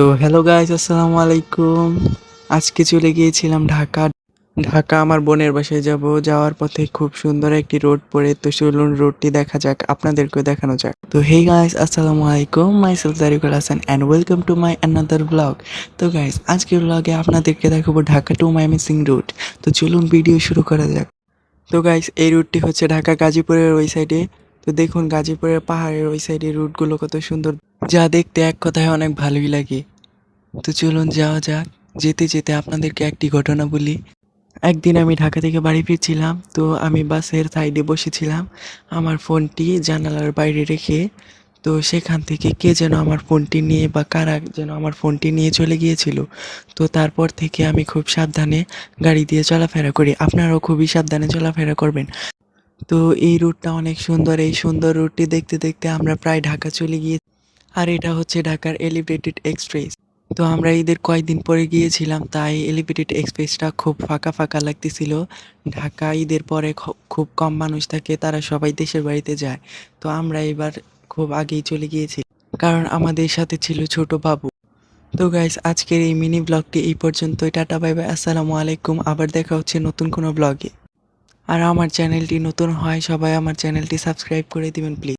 তো hello guys আসসালামু আলাইকুম। আজকে চলে গিয়েছিলাম ঢাকা। ঢাকা আমার বোনের বাসায় যাব। যাওয়ার পথে খুব সুন্দর একটি রোড পড়ে, তো চলুন রোডটি দেখা যাক, আপনাদেরকেও দেখানো যাক। তো হে গাইস আসসালামু আলাইকুম myself Tarikul Hasan and welcome to my another blog তো গাইস আজকের ব্লগে আপনাদেরকে দেখাবো ঢাকা টু মাইমিসিং রুট তো চলুন ভিডিও শুরু করা যাক। তো গাইস এই রুটটি হচ্ছে ঢাকা গাজীপুরের ওই সাইডে তো দেখুন গাজীপুরের পাহাড়ের ওই সাইডে রুটগুলো কত সুন্দর। যা দেখতে এক কথায় অনেক ভালোই লাগে। তো চলুন যাওয়া যাক। যেতে যেতে আপনাদেরকে একটি ঘটনা বলি। একদিন আমি ঢাকা থেকে বাড়ি ফিরছিলাম, তো আমি বাসের সাইডে বসেছিলাম। আমার ফোনটি জানালার বাইরে রেখে, তো সেখান থেকে কে যেন আমার ফোনটি নিয়ে বা কারা যেন আমার ফোনটি নিয়ে চলে গিয়েছিল। তো তারপর থেকে আমি খুব সাবধানে গাড়ি দিয়ে চলাফেরা করি। আপনারাও খুবই সাবধানে চলাফেরা করবেন। তো এই রুটটা অনেক সুন্দর। এই সুন্দর রুটটি দেখতে দেখতে আমরা প্রায় ঢাকা চলে গিয়ে আর এটা হচ্ছে ঢাকার এলিভেটেড এক্সপ্রেস তো আমরা ঈদের কয়েকদিন পরে গিয়েছিলাম, তাই এলিভেটেড এক্সপ্রেসটা খুব ফাঁকা ফাঁকা লাগতেছিল। ঢাকা ঈদের পরে খুব কম মানুষ থাকে, তারা সবাই দেশের বাড়িতে যায়। তো আমরা এবার খুব আগেই চলে গিয়েছি, কারণ আমাদের সাথে ছিল ছোট বাবু। তো গাইস আজকের এই মিনি ব্লগটি এই পর্যন্তই। টাটা বাই বাই আসসালামু আলাইকুম। আবার দেখা হচ্ছে নতুন কোনো ব্লগে আর আমার চ্যানেলটি নতুন হয়, সবাই আমার চ্যানেলটি সাবস্ক্রাইব করে দিবেন প্লিজ